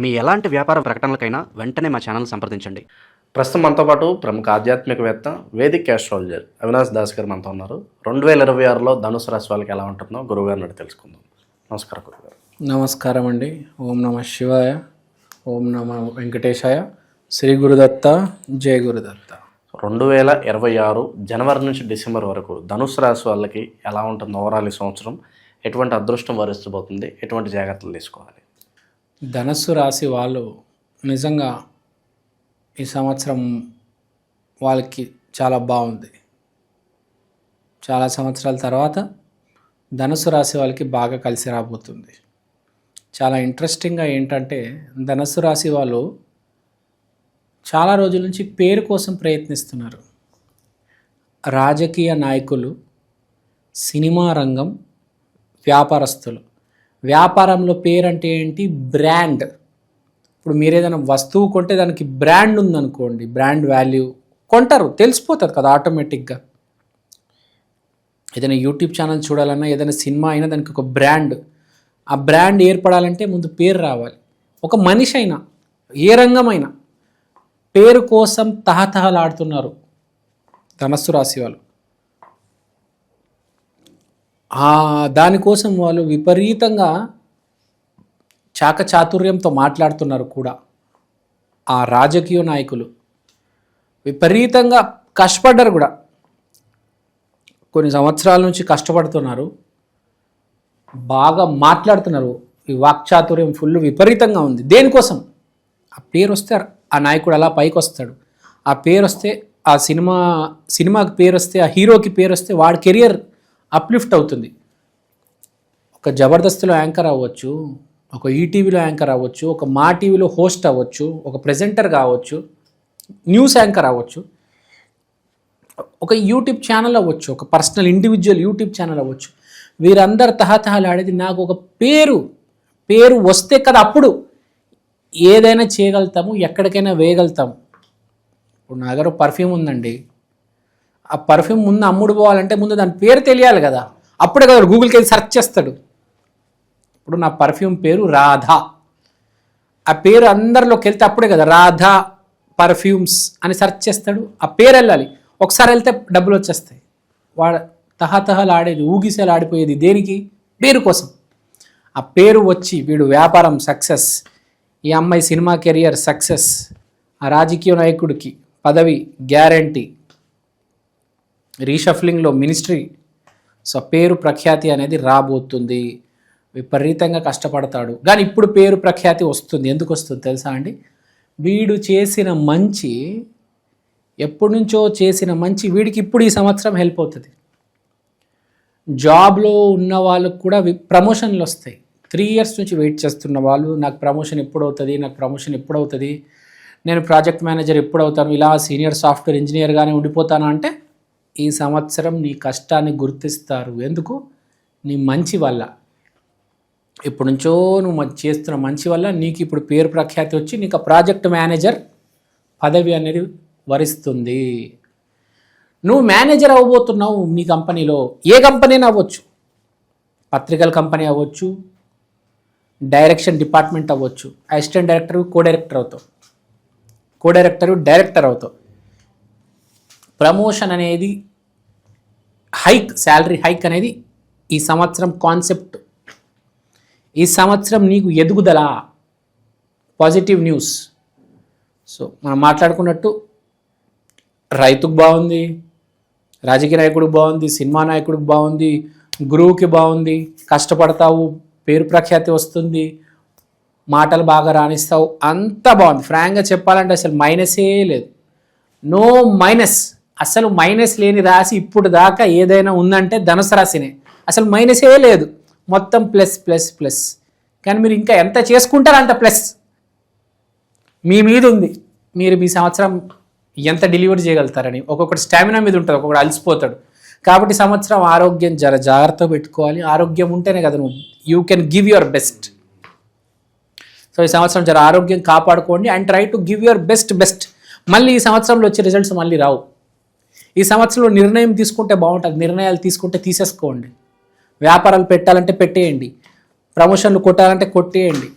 మీ ఎలాంటి వ్యాపార ప్రకటనలకైనా వెంటనే మా ఛానల్ సంప్రదించండి. ప్రస్తుతం మనతో పాటు ప్రముఖ ఆధ్యాత్మికవేత్త వేదిక్ ఆస్ట్రాలజర్ అవినాష్ దాస్ గారు మనతో ఉన్నారు. రెండు వేల ఇరవై ఆరులో ధనుసు రాశి వాళ్ళకి ఎలా ఉంటుందో గురువు గారిని అడిగి తెలుసుకుందాం. నమస్కారం గురుగారు నమస్కారం అండి. ఓం నమ శివాయ ఓం నమ వెంకటేశాయ శ్రీ గురుదత్త జయ గురుదత్త. రెండు వేల ఇరవై ఆరు జనవరి నుంచి డిసెంబర్ వరకు ధనుసు రాశి వాళ్ళకి ఎలా ఉంటుంది ఓవరాల్ ఈ సంవత్సరం ఎటువంటి అదృష్టం వరిస్తబోతుంది ఎటువంటి జాగ్రత్తలు తీసుకోవాలి? ధనస్సు రాశి వాళ్ళు నిజంగా ఈ సంవత్సరం వాళ్ళకి చాలా బాగుంది. చాలా సంవత్సరాల తర్వాత ధనుసు రాశి వాళ్ళకి బాగా కలిసి రాబోతుంది. చాలా ఇంట్రెస్టింగ్గా ఏంటంటే ధనుసు రాశి వాళ్ళు చాలా రోజుల నుంచి పేరు కోసం ప్రయత్నిస్తున్నారు. రాజకీయ నాయకులు సినిమా రంగం వ్యాపారస్తులు. వ్యాపారంలో పేరు అంటే ఏంటి? బ్రాండ్. ఇప్పుడు మీరు ఏదైనా వస్తువు కొంటే దానికి బ్రాండ్ ఉందనుకోండి బ్రాండ్ వాల్యూ కొంటారు తెలిసిపోతుంది కదా ఆటోమేటిక్గా. ఏదైనా యూట్యూబ్ ఛానల్ చూడాలన్నా ఏదైనా సినిమా అయినా దానికి ఒక బ్రాండ్. ఆ బ్రాండ్ ఏర్పడాలంటే ముందు పేరు రావాలి. ఒక మనిషి అయినా ఏ రంగమైనా పేరు కోసం తహతహలాడుతున్నారు ధనస్సు రాశి వాళ్ళు. దానికోసం వాళ్ళు విపరీతంగా చాకచాతుర్యంతో మాట్లాడుతున్నారు కూడా. ఆ రాజకీయ నాయకులు. విపరీతంగా కష్టపడ్డారు కూడా. కొన్ని సంవత్సరాల నుంచి కష్టపడుతున్నారు. బాగా మాట్లాడుతున్నారు. ఈ వాక్చాతుర్యం ఫుల్ విపరీతంగా ఉంది. దేనికోసం? ఆ పేరు వస్తే ఆ నాయకుడు అలా పైకి వస్తాడు ఆ పేరు వస్తే ఆ సినిమా సినిమాకి పేరు వస్తే ఆ హీరోకి పేరు వస్తే వాడి కెరియర్ అప్లిఫ్ట్ అవుతుంది. ఒక జబర్దస్త్లో యాంకర్ అవ్వచ్చు ఒక ఈటీవీలో యాంకర్ అవ్వచ్చు ఒక మా టీవీలో హోస్ట్ అవ్వచ్చు ఒక ప్రెజెంటర్ కావచ్చు న్యూస్ యాంకర్ అవ్వచ్చు ఒక యూట్యూబ్ ఛానల్ అవ్వచ్చు ఒక పర్సనల్ ఇండివిజువల్ యూట్యూబ్ ఛానల్ అవ్వచ్చు. వీరందరు తహతహలాడేది నాకు ఒక పేరు పేరు వస్తే కదా అప్పుడు ఏదైనా చేయగలుగుతాము ఎక్కడికైనా వేయగలుగుతాము. ఇప్పుడు నా దగ్గర పర్ఫ్యూమ్ ఉందండి. ఆ పర్ఫ్యూమ్ ముందు అమ్ముడు పోవాలంటే ముందు దాని పేరు తెలియాలి కదా. అప్పుడే కదా గూగుల్కి వెళ్ళి సెర్చ్ చేస్తాడు. ఇప్పుడు నా పర్ఫ్యూమ్ పేరు రాధా. ఆ పేరు అందరిలోకి వెళ్తే అప్పుడే కదా రాధా పర్ఫ్యూమ్స్ అని సెర్చ్ చేస్తాడు. ఆ పేరు వెళ్ళాలి. ఒకసారి వెళ్తే డబ్బులు వచ్చేస్తాయి. వాడు తహతహలు ఆడేది ఊగిసేలు ఆడిపోయేది దేనికి? పేరు కోసం. ఆ పేరు వచ్చి వీడు వ్యాపారం సక్సెస్ ఈ అమ్మాయి సినిమా కెరియర్ సక్సెస్ ఆ రాజకీయ నాయకుడికి పదవి గ్యారంటీ రీషఫ్లింగ్లో మినిస్ట్రీ సో పేరు ప్రఖ్యాతి అనేది రాబోతుంది. విపరీతంగా కష్టపడతాడు. కానీ ఇప్పుడు పేరు ప్రఖ్యాతి వస్తుంది. ఎందుకు వస్తుంది తెలుసా అండి? వీడు చేసిన మంచి ఎప్పటి నుంచో చేసిన మంచి వీడికి ఇప్పుడు ఈ సంవత్సరం హెల్ప్ అవుతుంది. జాబ్లో ఉన్న వాళ్ళకు కూడా ప్రమోషన్లు వస్తాయి. త్రీ ఇయర్స్ నుంచి వెయిట్ చేస్తున్న వాళ్ళు నాకు ప్రమోషన్ ఎప్పుడవుతుంది నాకు ప్రమోషన్ ఎప్పుడవుతుంది నేను ప్రాజెక్ట్ మేనేజర్ ఎప్పుడు అవుతాను ఇలా సీనియర్ సాఫ్ట్వేర్ ఇంజనీర్గానే ఉండిపోతాను అంటే ఈ సంవత్సరం నీ కష్టాన్ని గుర్తిస్తారు. ఎందుకు? నీ మంచి వల్ల. ఇప్పటి నుంచో నువ్వు చేస్తున్న మంచి వల్ల నీకు ఇప్పుడు పేరు ప్రఖ్యాతి వచ్చి నీకు ప్రాజెక్ట్ మేనేజర్ పదవి అనేది వరిస్తుంది. నువ్వు మేనేజర్ అవ్వబోతున్నావు నీ కంపెనీలో. ఏ కంపెనీ అవ్వచ్చు. పత్రికల కంపెనీ అవ్వచ్చు. డైరెక్షన్ డిపార్ట్మెంట్ అవ్వచ్చు. అసిస్టెంట్ డైరెక్టర్ కో డైరెక్టర్ అవుతావు. కో డైరెక్టర్ డైరెక్టర్ అవుతావు. ప్రమోషన్ అనేది హైక్ శాలరీ హైక్ అనేది ఈ సంవత్సరం కాన్సెప్ట్ ఈ సంవత్సరం నీకు ఎదుగుదల పాజిటివ్ న్యూస్ సో మనం మాట్లాడుకున్నట్టు రైతుకు బాగుంది రాజకీయ నాయకుడికి బాగుంది సినిమా నాయకుడికి బాగుంది గురువుకి బాగుంది కష్టపడతావు పేరు ప్రఖ్యాతి వస్తుంది మాటలు బాగా రాణిస్తావు అంతా బాగుంది. ఫ్రాంక్గా చెప్పాలంటే అసలు మైనసే లేదు. నో మైనస్ అసలు మైనస్ లేని రాశి ఇప్పుడు దాకా ఏదైనా ఉందంటే ధనుసు రాశినే. అసలు మైనసే లేదు. మొత్తం ప్లస్ ప్లస్ ప్లస్. కానీ మీరు ఇంకా ఎంత చేసుకుంటారు అంత ప్లస్? మీ మీద ఉంది. మీరు మీ సంవత్సరం ఎంత డెలివరీ చేయగలుగుతారని. ఒక్కొక్కటి స్టామినా మీద ఉంటుంది ఒక్కొక్కటి అలసిపోతాడు. కాబట్టి సంవత్సరం ఆరోగ్యం జర జాగ్రత్త పెట్టుకోవాలి. ఆరోగ్యం ఉంటేనే కదా నువ్వు you can give your best so ఈ సంవత్సరం జర ఆరోగ్యం కాపాడుకోండి and try to give your best best మళ్ళీ ఈ సంవత్సరంలో వచ్చే రిజల్ట్స్ మళ్ళీ రావు. ఈ సంవత్సరంలో నిర్ణయం తీసుకుంటే బాగుంటుంది. నిర్ణయాలు తీసుకుంటే తీసేసుకోండి. వ్యాపారాలు పెట్టాలంటే పెట్టేయండి. ప్రమోషన్లు కొట్టాలంటే కొట్టేయండి.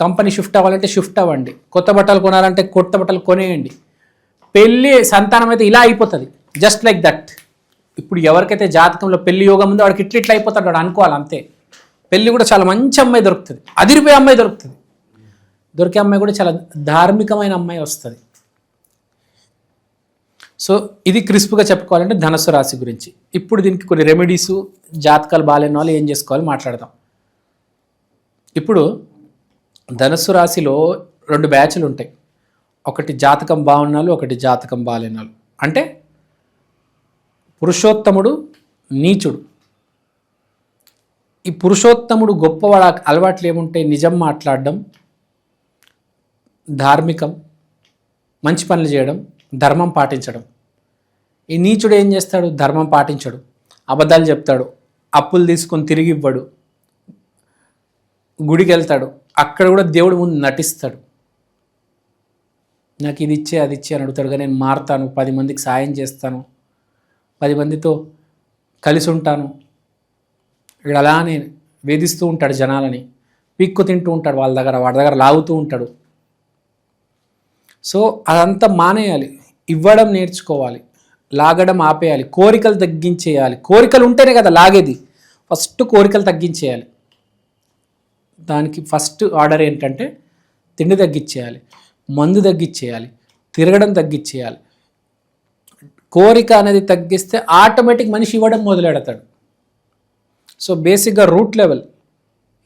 కంపెనీ షిఫ్ట్ అవ్వాలంటే షిఫ్ట్ అవ్వండి. కొత్త బట్టలు కొనాలంటే కొత్త బట్టలు కొనేయండి. పెళ్ళి సంతానం అయితే ఇలా అయిపోతుంది. జస్ట్ లైక్ దట్ ఇప్పుడు ఎవరికైతే జాతకంలో పెళ్ళి యోగం ఉందో వాడికి ఇట్లా ఇట్లా అయిపోతాడు వాడు అనుకోవాలి అంతే. పెళ్ళి కూడా చాలా మంచి అమ్మాయి దొరుకుతుంది. అదిరిపోయే అమ్మాయి దొరుకుతుంది. దొరికే అమ్మాయి కూడా చాలా ధార్మికమైన అమ్మాయి వస్తుంది. సో ఇది క్రిస్ప్గా చెప్పుకోవాలంటే ధనస్సు రాశి గురించి. ఇప్పుడు దీనికి కొన్ని రెమెడీస్ జాతకాలు బాగాలేని వాళ్ళు ఏం చేసుకోవాలి మాట్లాడదాం. ఇప్పుడు ధనస్సు రాశిలో రెండు బ్యాచ్లు ఉంటాయి. ఒకటి జాతకం బాగున్న వాళ్ళు ఒకటి జాతకం బాగాలేని వాళ్ళు అంటే పురుషోత్తముడు నీచుడు. ఈ పురుషోత్తముడు గొప్పవాడ అలవాట్లు ఏముంటాయి నిజం మాట్లాడడం ధార్మికం మంచి పనులు చేయడం ధర్మం పాటించడం. ఈ నీచుడు ఏం చేస్తాడు? ధర్మం పాటించడు. అబద్ధాలు చెప్తాడు. అప్పులు తీసుకొని తిరిగి ఇవ్వడు. గుడికి వెళ్తాడు అక్కడ కూడా దేవుడు ముందు నటిస్తాడు. నాకు ఇది ఇచ్చే అది ఇచ్చే అని అడుగుతాడు. కానీ నేను మారుతాను. పది మందికి సాయం చేస్తాను. పది మందితో కలిసి ఉంటాను. ఇక్కడ అలానే వేధిస్తూ ఉంటాడు జనాలని. పిక్కు తింటూ ఉంటాడు వాళ్ళ దగ్గర వాడి దగ్గర లాగుతూ ఉంటాడు. సో అదంతా మానేయాలి. ఇవ్వడం నేర్చుకోవాలి. లాగడం ఆపేయాలి కోరికలు తగ్గించేయాలి. కోరికలు ఉంటేనే కదా లాగేది. ఫస్ట్ కోరికలు తగ్గించేయాలి. దానికి ఫస్ట్ ఆర్డర్ ఏంటంటే తిండి తగ్గించేయాలి మందు తగ్గించేయాలి తిరగడం తగ్గించేయాలి. కోరిక అనేది తగ్గిస్తే ఆటోమేటిక్ మనిషి ఇవ్వడం మొదలెడతాడు. సో బేసిక్గా రూట్ లెవెల్.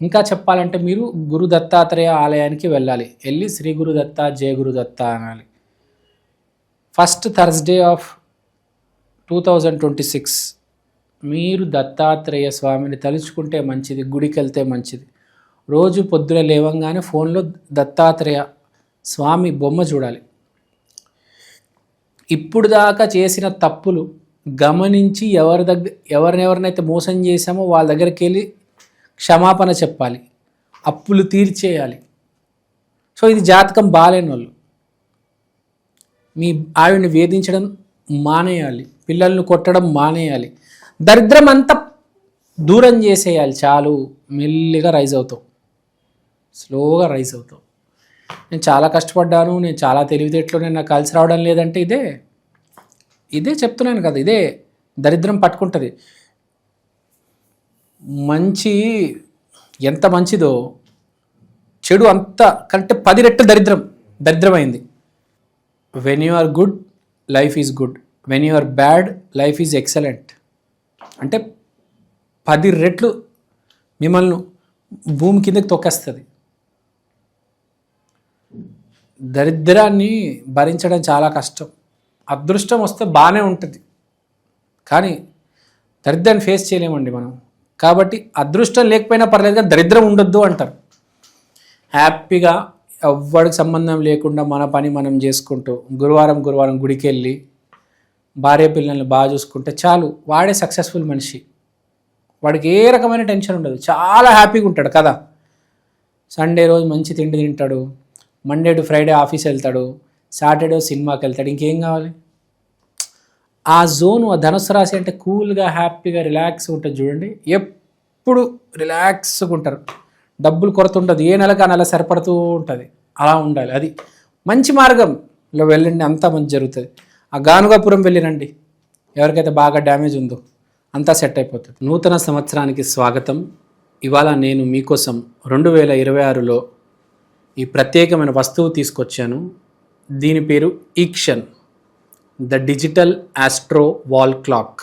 ఇంకా చెప్పాలంటే మీరు గురు దత్తాత్రేయ ఆలయానికి వెళ్ళాలి. వెళ్ళి శ్రీ గురు దత్త జయ గురు దత్త అనాలి. First Thursday of two thousand twenty six మీరు దత్తాత్రేయ స్వామిని తలుచుకుంటే మంచిది గుడికి వెళ్తే మంచిది. రోజు పొద్దున లేవంగానే ఫోన్లో దత్తాత్రేయ స్వామి బొమ్మ చూడాలి. ఇప్పుడు దాకా చేసిన తప్పులు గమనించి ఎవరి దగ్గర ఎవరినెవరినైతే మోసం చేశామో వాళ్ళ దగ్గరికి వెళ్ళి క్షమాపణ చెప్పాలి. అప్పులు తీర్చేయాలి. సో ఇది జాతకం బాలేని వాళ్ళు మీ ఆవిడని వేధించడం మానేయాలి. పిల్లల్ని కొట్టడం మానేయాలి. దరిద్రం అంతా దూరం చేసేయాలి చాలు. మెల్లిగా రైజ్ అవుతావు. స్లోగా రైజ్ అవుతావు. నేను చాలా కష్టపడ్డాను నేను చాలా తెలివితేటలో నేను నాకు కలిసి రావడం లేదంటే ఇదే ఇదే చెప్తున్నాను కదా ఇదే దరిద్రం పట్టుకుంటుంది. మంచి ఎంత మంచిదో చెడు అంత కంటే పది రెట్ల దరిద్రం దరిద్రమైంది. When you are good life is good. When you are bad life is excellent అంటే పది రెట్లు మిమ్మల్ని భూమి కిందకి తొక్కేస్తుంది. దరిద్రాన్ని భరించడం చాలా కష్టం. అదృష్టం వస్తే బాగానే ఉంటుంది. కానీ దరిద్రాన్ని ఫేస్ చేయలేమండి మనం. కాబట్టి అదృష్టం లేకపోయినా పర్లేదు కానీ దరిద్రం ఉండొద్దు అంటారు. హ్యాపీగా ఎవ్వడికి సంబంధం లేకుండా మన పని మనం చేసుకుంటూ గురువారం గురువారం గుడికి వెళ్ళి భార్య పిల్లల్ని బాగా చూసుకుంటే చాలు వాడే సక్సెస్ఫుల్ మనిషి. వాడికి ఏ రకమైన టెన్షన్ ఉండదు. చాలా హ్యాపీగా ఉంటాడు కదా. సండే రోజు మంచి తిండి తింటాడు. మండే టు ఫ్రైడే ఆఫీస్ వెళ్తాడు. సాటర్డే సినిమాకి వెళ్తాడు. ఇంకేం కావాలి? ఆ జోన్ ఆ ధనుసు రాశి అంటే కూల్గా హ్యాపీగా రిలాక్స్గా ఉంటుంది చూడండి. ఎప్పుడు రిలాక్స్గా ఉంటారు. డబ్బులు కొరత ఉండదు ఏ నెలకు ఆ నెల సరిపడుతూ ఉంటుంది. అలా ఉండాలి. అది మంచి మార్గంలో వెళ్ళండి. అంతా మంచి జరుగుతుంది. ఆ గానుగాపురం వెళ్ళిరండి. ఎవరికైతే బాగా డ్యామేజ్ ఉందో అంతా సెట్ అయిపోతుంది. నూతన సంవత్సరానికి స్వాగతం. ఇవాళ నేను మీకోసం రెండు వేల ఇరవై ఆరులో ఈ ప్రత్యేకమైన వస్తువు తీసుకొచ్చాను. దీని పేరు ఈక్షన్ the digital astro wall clock.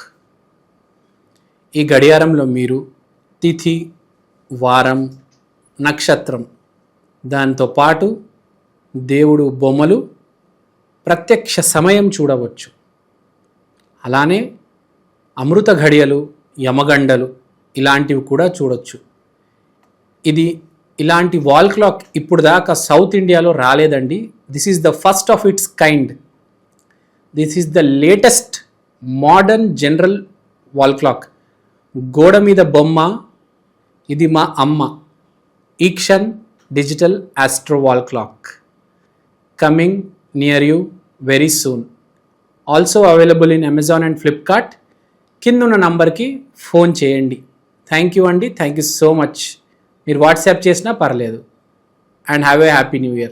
ఈ గడియారంలో మీరు తిథి వారం నక్షత్రం. దాంతో పాటు దేవుడు బొమ్మలు ప్రత్యక్ష సమయం చూడవచ్చు. అలానే అమృత ఘడియలు యమగండలు ఇలాంటివి కూడా చూడొచ్చు. ఇది ఇలాంటి వాల్ క్లాక్ ఇప్పుడు దాకా సౌత్ ఇండియాలో రాలేదండి. This is the first of its kind. This is the latest modern general wall clock. గోడ మీద బొమ్మ ఇది మా అమ్మ. ఈక్షన్ digital astro wall clock. Coming near you very soon. Also available in Amazon and Flipkart. కింద ఉన్న నంబర్కి ఫోన్ చేయండి. థ్యాంక్ యూ అండి. Thank you so much. మీరు వాట్సాప్ చేసినా పర్లేదు. And have a happy new year.